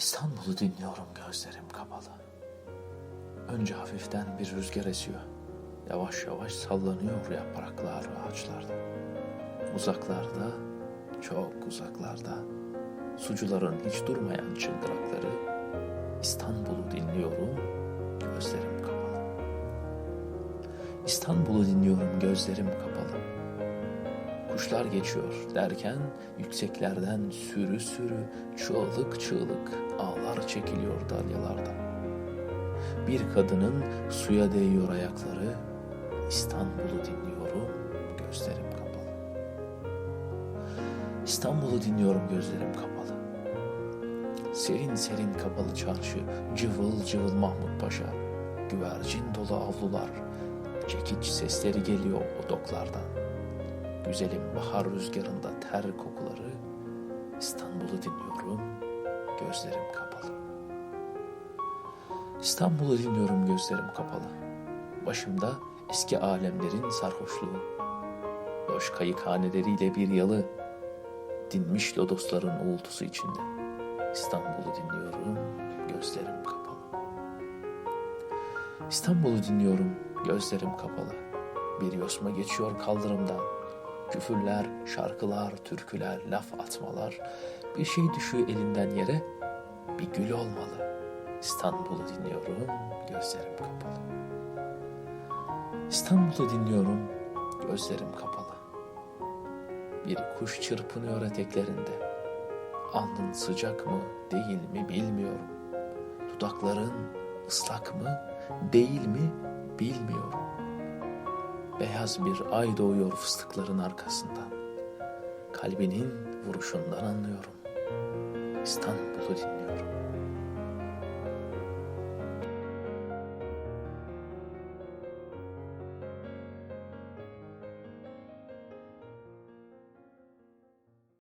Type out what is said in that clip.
İstanbul'u dinliyorum gözlerim kapalı. Önce hafiften bir rüzgar esiyor. Yavaş yavaş sallanıyor yapraklar ağaçlarda. Uzaklarda, çok uzaklarda, sucuların hiç durmayan çıngırakları İstanbul'u dinliyorum, gözlerim kapalı. İstanbul'u dinliyorum, gözlerim kapalı. Kuşlar geçiyor derken yükseklerden sürü sürü çığlık çığlık ağlar çekiliyor dalyalardan. Bir kadının suya değiyor ayakları, İstanbul'u dinliyorum, gözlerim kapalı. İstanbul'u dinliyorum, gözlerim kapalı. Serin serin kapalı çarşı, cıvıl cıvıl Mahmut Paşa, güvercin dolu avlular, çekiç sesleri geliyor o doklardan. Güzelim bahar rüzgarında ter kokuları, İstanbul'u dinliyorum, gözlerim kapalı. İstanbul'u dinliyorum gözlerim kapalı. Başımda eski alemlerin sarhoşluğu. Boş kayıkhaneleriyle bir yalı. Dinmiş lodosların uğultusu içinde. İstanbul'u dinliyorum, gözlerim kapalı. İstanbul'u dinliyorum, gözlerim kapalı. Bir yosma geçiyor kaldırımdan. Küfürler, şarkılar, türküler, laf atmalar. Bir şey düşüyor elinden yere, bir gül olmalı. İstanbul'u dinliyorum, gözlerim kapalı. İstanbul'u dinliyorum, gözlerim kapalı. Bir kuş çırpınıyor eteklerinde. Alnın sıcak mı, değil mi bilmiyorum. Dudakların ıslak mı, değil mi bilmiyorum. Beyaz bir ay doğuyor fıstıkların arkasından. Kalbinin vuruşundan anlıyorum. İstanbul'u dinliyorum.